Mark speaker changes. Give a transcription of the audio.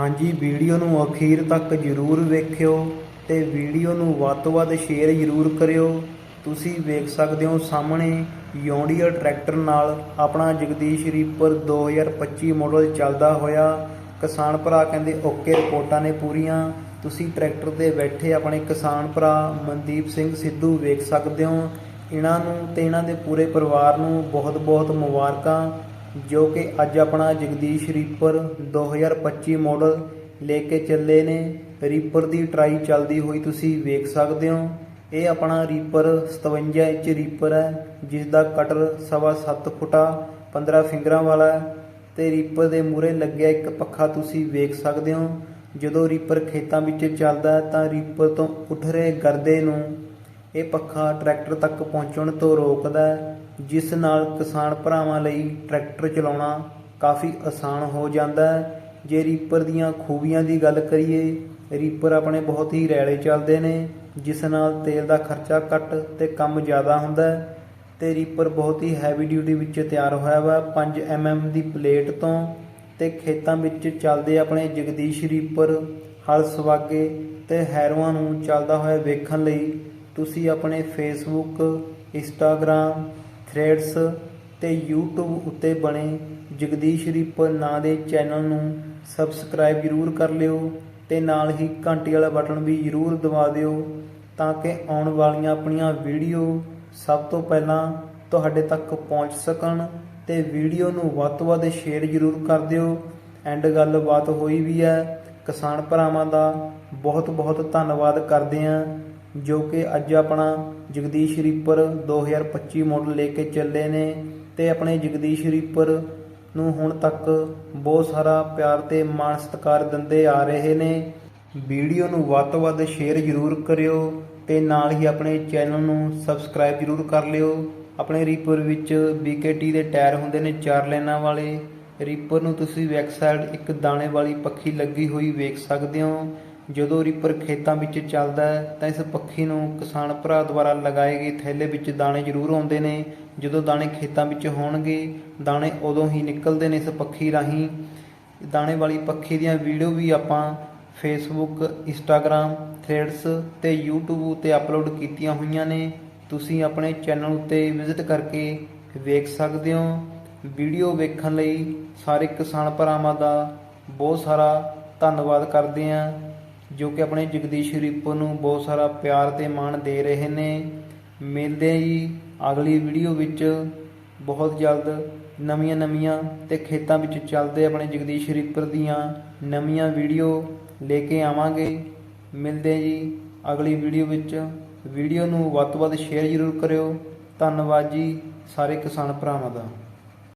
Speaker 1: ਹਾਂਜੀ, ਵੀਡੀਓ ਨੂੰ ਅਖੀਰ ਤੱਕ ਜ਼ਰੂਰ ਵੇਖਿਓ ਤੇ ਵੀਡੀਓ ਨੂੰ ਵੱਧ ਤੋਂ ਵੱਧ ਸ਼ੇਅਰ ਜ਼ਰੂਰ ਕਰਿਓ। ਤੁਸੀਂ ਵੇਖ ਸਕਦੇ ਹੋ ਸਾਹਮਣੇ ਯੌਂਡੀਅਰ ਟਰੈਕਟਰ ਨਾਲ ਆਪਣਾ ਜਗਦੀਸ਼ ਰੀਪਰ 2025 ਮਾਡਲ ਚੱਲਦਾ ਹੋਇਆ। ਕਿਸਾਨ ਭਰਾ ਕਹਿੰਦੇ, ਓਕੇ, ਰਿਪੋਰਟਾਂ ਨੇ ਪੂਰੀਆਂ। ਤੁਸੀਂ ਟਰੈਕਟਰ ਤੇ ਬੈਠੇ ਆਪਣੇ ਕਿਸਾਨ ਭਰਾ ਮਨਦੀਪ ਸਿੰਘ ਸਿੱਧੂ ਵੇਖ ਸਕਦੇ ਹੋ। ਇਹਨਾਂ ਨੂੰ ਤੇ ਇਹਨਾਂ ਦੇ ਪੂਰੇ ਪਰਿਵਾਰ ਨੂੰ ਬਹੁਤ-ਬਹੁਤ ਮੁਬਾਰਕਾਂ। ਜੋ ਕਿ ਅੱਜ ਆਪਣਾ ਜਗਦੀਸ਼ ਰੀਪਰ 2025 ਮਾਡਲ ਲੈ ਕੇ ਚੱਲੇ ਨੇ। ਰੀਪਰ ਦੀ ਟਰਾਈ ਚੱਲਦੀ ਹੋਈ ਤੁਸੀਂ ਵੇਖ ਸਕਦੇ ਹੋ। ਇਹ ਆਪਣਾ ਰੀਪਰ 57 ਇੰਚ ਰੀਪਰ ਹੈ ਜਿਸ ਦਾ ਕਟਰ ਸਵਾ 7 ਫੁੱਟਾ 15 ਫਿੰਗਰਾਂ ਵਾਲਾ ਹੈ ਤੇ ਰੀਪਰ ਦੇ ਮੂਰੇ ਲੱਗਿਆ ਇੱਕ ਪੱਖਾ ਤੁਸੀਂ ਵੇਖ ਸਕਦੇ ਹੋ। ਜਦੋਂ ਰੀਪਰ ਖੇਤਾਂ ਵਿੱਚ ਚੱਲਦਾ ਤਾਂ ਰੀਪਰ ਤੋਂ ਉੱਠ ਰਹੇ ਗਰਦੇ ਨੂੰ ਇਹ ਪੱਖਾ ਟਰੈਕਟਰ ਤੱਕ ਪਹੁੰਚਣ ਤੋਂ ਰੋਕਦਾ ਹੈ, ਜਿਸ ਨਾਲ ਕਿਸਾਨ ਭਰਾਵਾਂ ਲਈ ਟਰੈਕਟਰ ਚਲਾਉਣਾ ਕਾਫੀ ਆਸਾਨ ਹੋ ਜਾਂਦਾ ਹੈ। ਜੇ ਰੀਪਰ ਦੀਆਂ ਖੂਬੀਆਂ ਦੀ ਗੱਲ ਕਰੀਏ, ਰੀਪਰ ਆਪਣੇ ਬਹੁਤ ਹੀ ਰੈਲੇ ਚੱਲਦੇ ਨੇ, ਜਿਸ ਨਾਲ ਤੇਲ ਦਾ ਖਰਚਾ ਘੱਟ ਤੇ ਕੰਮ ਜ਼ਿਆਦਾ ਹੁੰਦਾ ਹੈ ਤੇ ਰੀਪਰ ਬਹੁਤ ਹੀ ਹੈਵੀ ਡਿਊਟੀ ਵਿੱਚ ਤਿਆਰ ਹੋਇਆ ਵਾ। 5 mm ਦੀ ਪਲੇਟ ਤੋਂ ਤੇ ਖੇਤਾਂ ਵਿੱਚ ਚੱਲਦੇ ਆਪਣੇ ਜਗਦੀਸ਼ ਰੀਪਰ ਹਲ ਸਵਾਗੇ ਤੇ ਹੈਰੋਆਂ ਨੂੰ ਚੱਲਦਾ ਹੋਇਆ ਵੇਖਣ ਲਈ ਤੁਸੀਂ ਆਪਣੇ ਫੇਸਬੁੱਕ ਇੰਸਟਾਗ੍ਰਾਮ ਥ੍ਰੈਡਸ ਤੇ YouTube ਉੱਤੇ ਬਣੇ ਜਗਦੀਸ਼ ਰੀਪਰ ਨਾਂ ਦੇ ਚੈਨਲ ਨੂੰ ਸਬਸਕ੍ਰਾਈਬ ਜ਼ਰੂਰ ਕਰ ਲਿਓ ਤੇ ਨਾਲ ਹੀ ਘੰਟੀ ਵਾਲਾ ਬਟਨ ਵੀ ਜ਼ਰੂਰ ਦਬਾ ਦਿਓ ਤਾਂ ਕਿ ਆਉਣ ਵਾਲੀਆਂ ਆਪਣੀਆਂ ਵੀਡੀਓ ਸਭ ਤੋਂ ਪਹਿਲਾਂ ਤੁਹਾਡੇ ਤੱਕ ਪਹੁੰਚ ਸਕਣ ਤੇ ਵੀਡੀਓ ਨੂੰ ਵੱਧ ਤੋਂ ਵੱਧ ਸ਼ੇਅਰ ਜ਼ਰੂਰ ਕਰ ਦਿਓ। ਐਂਡ ਗੱਲਬਾਤ ਹੋਈ ਵੀ ਹੈ, ਕਿਸਾਨ ਭਰਾਵਾਂ ਦਾ ਬਹੁਤ ਬਹੁਤ ਧੰਨਵਾਦ ਕਰਦੇ ਹਾਂ। ਜੋ ਕਿ ਅੱਜ ਆਪਣਾ ਜਗਦੀਸ਼ ਰੀਪਰ 2025 ਮਾਡਲ ਲੈ ਕੇ ਚੱਲੇ ਨੇ ਤੇ ਆਪਣੇ ਜਗਦੀਸ਼ ਰੀਪਰ ਨੂੰ ਹੁਣ ਤੱਕ ਬਹੁਤ ਸਾਰਾ ਪਿਆਰ ਤੇ ਮਾਣ ਸਤਿਕਾਰ ਦਿੰਦੇ ਆ ਰਹੇ ਨੇ। ਵੀਡੀਓ ਨੂੰ ਵੱਧ ਤੋਂ ਵੱਧ ਸ਼ੇਅਰ ਜ਼ਰੂਰ ਕਰਿਓ ਤੇ ਨਾਲ ਹੀ ਆਪਣੇ ਚੈਨਲ ਨੂੰ ਸਬਸਕ੍ਰਾਈਬ ਜ਼ਰੂਰ ਕਰ ਲਿਓ। ਆਪਣੇ ਰੀਪਰ ਵਿੱਚ BKT ਦੇ ਟਾਇਰ ਹੁੰਦੇ ਨੇ ਚਾਰ ਲਾਈਨਾਂ ਵਾਲੇ। ਰੀਪਰ ਨੂੰ ਤੁਸੀਂ ਬੈਕ ਇੱਕ ਦਾਣੇ ਵਾਲੀ ਪੱਖੀ ਲੱਗੀ ਹੋਈ ਵੇਖ ਸਕਦੇ ਹੋ। ਜਦੋਂ ਰੀਪਰ ਖੇਤਾਂ ਵਿੱਚ ਚੱਲਦਾ ਹੈ, ਤਾਂ ਇਸ ਪੱਖੀ ਨੂੰ ਕਿਸਾਨ ਭਰਾ ਦੁਆਰਾ ਲਗਾਏ ਗਏ ਥੈਲੇ ਵਿੱਚ ਦਾਣੇ ਜ਼ਰੂਰ ਆਉਂਦੇ ਨੇ। ਜਦੋਂ ਦਾਣੇ ਖੇਤਾਂ ਵਿੱਚ ਹੋਣਗੇ, ਦਾਣੇ ਉਦੋਂ ਹੀ ਨਿਕਲਦੇ ਨੇ ਇਸ ਪੱਖੀ ਰਾਹੀਂ। ਦਾਣੇ ਵਾਲੀ ਪੱਖੀ ਦੀਆਂ ਵੀਡੀਓ ਵੀ ਆਪਾਂ ਫੇਸਬੁੱਕ ਇੰਸਟਾਗ੍ਰam ਥ੍ਰੈਡਸ ਤੇ YouTube ਉਤੇ ਅਪਲੋਡ ਕੀਤੀਆਂ ਹੋਈਆਂ ਨੇ। ਤੁਸੀਂ ਆਪਣੇ ਚੈਨਲ ਉੱਤੇ ਵਿਜ਼ਿਟ ਕਰਕੇ ਵੇਖ ਸਕਦੇ ਹੋ। ਵੀਡੀਓ ਵੇਖਣ ਲਈ ਸਾਰੇ ਕਿਸਾਨ ਭਰਾਵਾਂ ਦਾ ਬਹੁਤ ਸਾਰਾ ਧੰਨਵਾਦ ਕਰਦੇ ਹਾਂ। ਜੋ ਕਿ ਆਪਣੇ ਜਗਦੀਸ਼ ਰੀਪੋ ਨੂੰ ਬਹੁਤ ਸਾਰਾ ਪਿਆਰ ਤੇ ਮਾਣ ਦੇ ਰਹੇ ਨੇ। ਮਿਲਦੇ ਹਾਂ ਜੀ ਅਗਲੀ ਵੀਡੀਓ ਵਿੱਚ। ਬਹੁਤ ਜਲਦ ਨਵੀਆਂ ਨਵੀਆਂ ਤੇ ਖੇਤਾਂ ਵਿੱਚ ਚੱਲਦੇ ਆਪਣੇ ਜਗਦੀਸ਼ ਰੀਪਰ ਦੀਆਂ ਨਵੀਆਂ ਵੀਡੀਓ ਲੈ ਕੇ ਆਵਾਂਗੇ। ਮਿਲਦੇ ਜੀ ਅਗਲੀ ਵੀਡੀਓ ਵਿੱਚ। ਵੀਡੀਓ ਨੂੰ ਵੱਧ ਤੋਂ ਵੱਧ ਸ਼ੇਅਰ ਜ਼ਰੂਰ ਕਰਿਓ। ਧੰਨਵਾਦ ਜੀ ਸਾਰੇ ਕਿਸਾਨ ਭਰਾਵਾਂ ਦਾ।